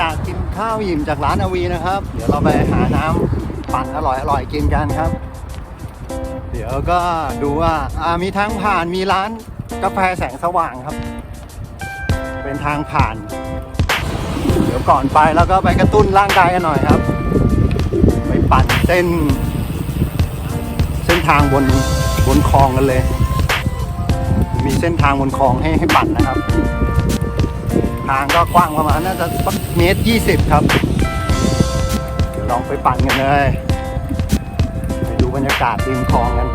จากกินข้าวอิ่มจากร้านอวีนะครับ เดี๋ยวเราไปหาน้ำปั่นอร่อยอร่อยกินกันครับ เดี๋ยวก็ดูว่าอ่ามีทางผ่านมีร้านกาแฟแสงสว่างครับ เป็นทางผ่าน เดี๋ยวก่อนไปแล้วก็ไปกระตุ้นร่างกายกันหน่อยครับ ไปปั่นเส้น เส้นทางบนบนคลองกันเลย มีเส้นทางบนคลองให้ให้ปั่นนะครับ ทางก็กว้างประมาณน่าจะสักเมตรยี่สิบครับเดี๋ยวลองไปปั่นกันเลย ไปดูบรรยากาศริมคลองกัน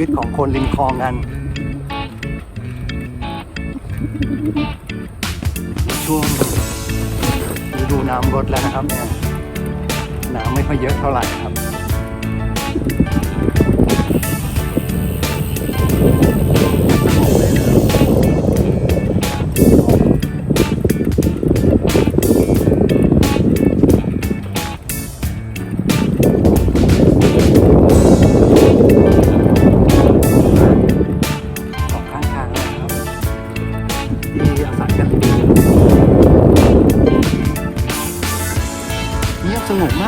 วิถีชีวิตของคนริมคลองกัน ช่วงฤดูน้ำลดแล้วนะครับเนี่ยน้ำไม่ค่อยเยอะเท่าไหร่ครับ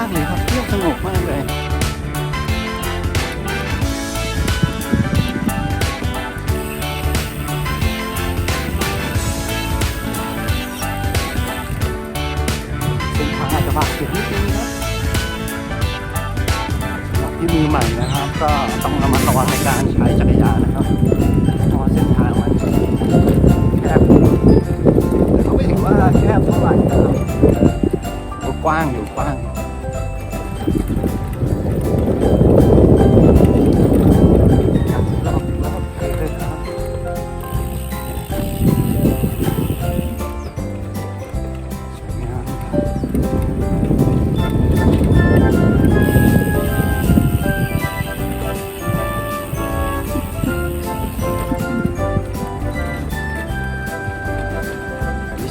ากเลยครับเงียบสงบมากเลยเส้นทางอาจจะบาดเจ็บนิดนึงครับสำหรับที่มือใหม่นะครับ ก็ต้องระมัดระวังในการใช้จักรยานนะครับเพราะเส้นทางมันแคบแต่ก็ไม่ถือว่าแคบเท่าไหร่นะครับกว้างอยู่กว้าง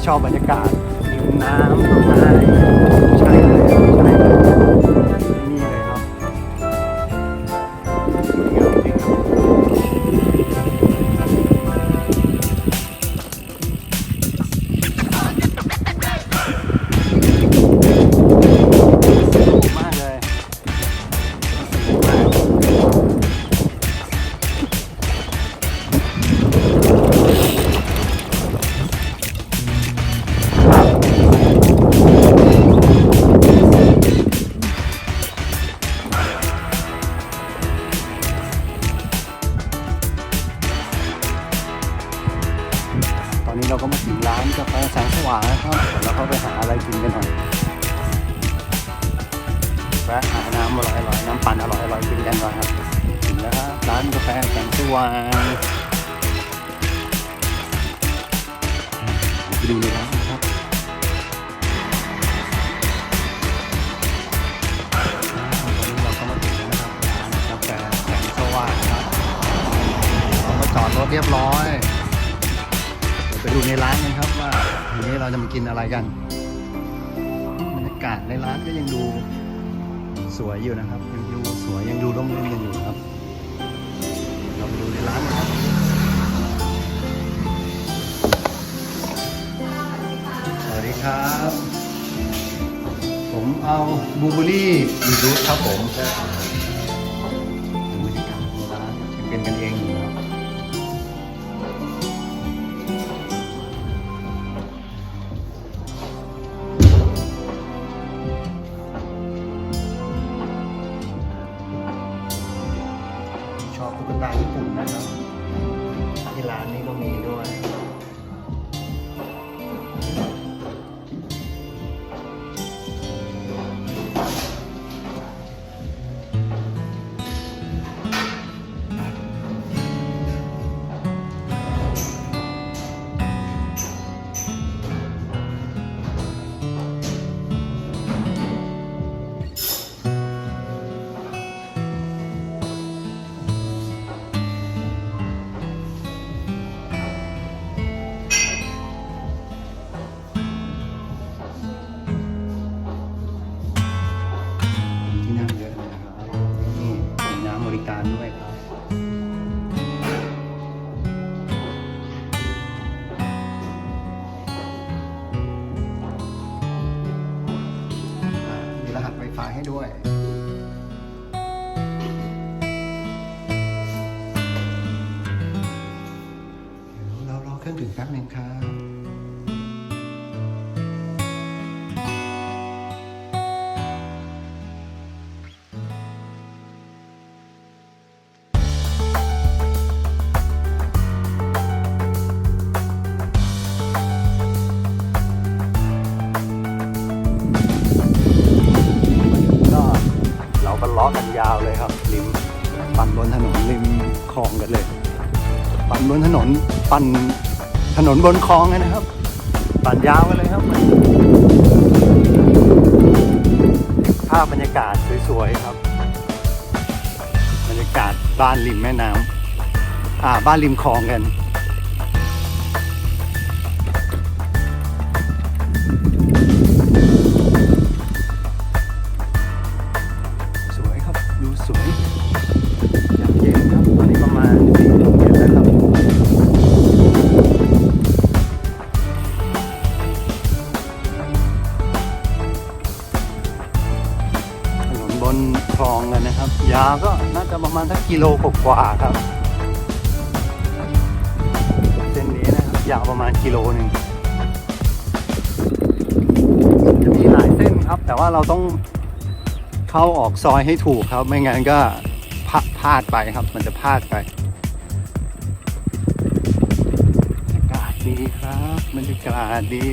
ชอบบรรยากาศริมน้ำต้นไม้านกาแฟแสงสว่างแล้วครับเดี๋ยวเขาไปหาอะไรกินกันหน่อยแวะหาน้ำอร่อยๆน้ำปั่นอร่อยๆกินกันก่อนครับถึงแล้วครับร้านกาแฟแสงสว่างไปดูในร้านนะครับอ่าตอนนี้เราก็มาถึงแล้วนะครับร้านกาแฟแสงสว่างครับเราก็จอดรถเรียบร้อยไปดูในร้านกันครับ ว่าวันนี้เราจะมากินอะไรกันบรรยากาศในร้านก็ยังดูสวยอยู่นะครับ ยังดูสวยยังดูร่มรื่นกันอยู่ครับ เราไปดูในร้านนะครับสวัสดีครับ ผมเอาบูเบอรี่บีรูทครับผมดูบรรยากาศในร้านยังเป็นกันเองอยู่ ร้านนี้ก็มีด้วย รารอเครื่องถึงแป๊บนึงครับก็เราก็ล้อกันยาวเลยครับริมปั่นบนถนนริมคลองกันเลย ปั่นบนถนนปั่น ถนนบนคลองเลยนะครับปั่นยาวกันเลยครับภาพบรรยากาศสวยๆครับ บรรยากาศบ้านริมแม่น้ำอ่าบ้านริมคลองกัน ยาวก็น่าจะประมาณสักกิโลกว่าครับเส้นนี้นะครับยาวประมาณกิโลหนึ่งจะมีหลายเส้นครับ แต่ว่าเราต้องเข้าออกซอยให้ถูกครับ ไม่งั้นก็พพลาดไปครับ มันจะพลาดไปบรรยากาศดีครับบรรยากาศดี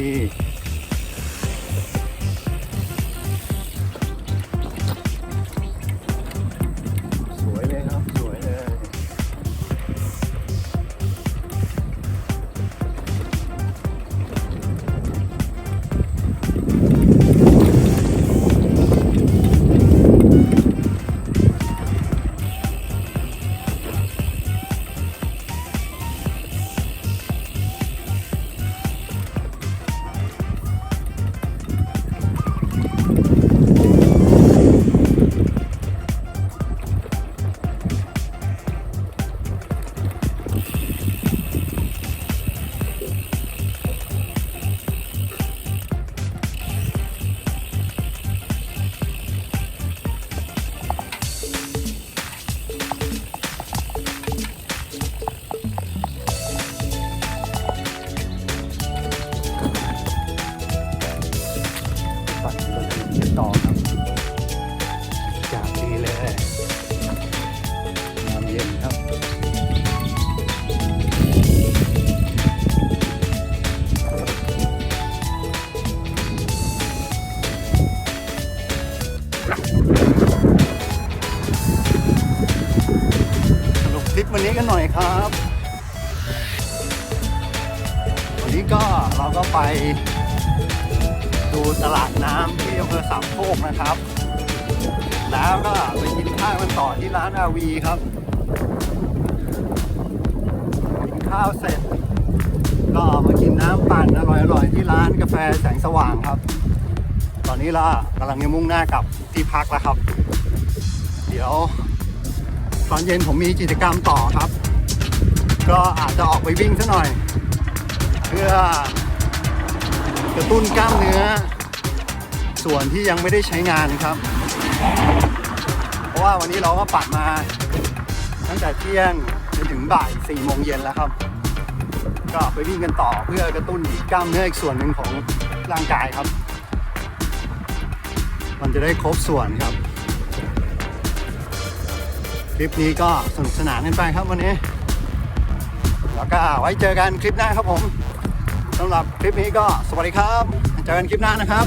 วันนี้กันหน่อยครับ วันนี้ก็เราก็ไป ดูตลาดน้ำที่อำเภอสามโคกนะครับ แล้วก็ไปกินข้าวกันต่อที่ร้านอาวีครับกินข้าวเสร็จ ก็มากินน้ำปั่นอร่อยๆที่ร้านกาแฟแสงสว่างครับ ตอนนี้เรากำลังจะมุ่งหน้ากลับที่พักแล้วครับ เดี๋ยว ตอนเย็นผมมีกิจกรรมต่อครับ ก็อาจจะออกไปวิ่งซะหน่อย เพื่อกระตุ้นกล้ามเนื้อ ส่วนที่ยังไม่ได้ใช้งานครับ เพราะว่าวันนี้เราก็ปัดมา ตั้งแต่เที่ยงจนถึงบ่าย4โมงเย็นแล้วครับ ก็ไปวิ่งกันต่อเพื่อกระตุ้นกล้ามเนื้ออีกส่วนหนึ่งของร่างกายครับ มันจะได้ครบส่วนครับ ลิปนี้ก็สนุกสนานกันไปครับวันนี้ แล้วก็ไว้เจอกันคลิปหน้าครับผมสำหรับคลิปนี้ก็สวัสดีครับ เจอกันคลิปหน้านะครับ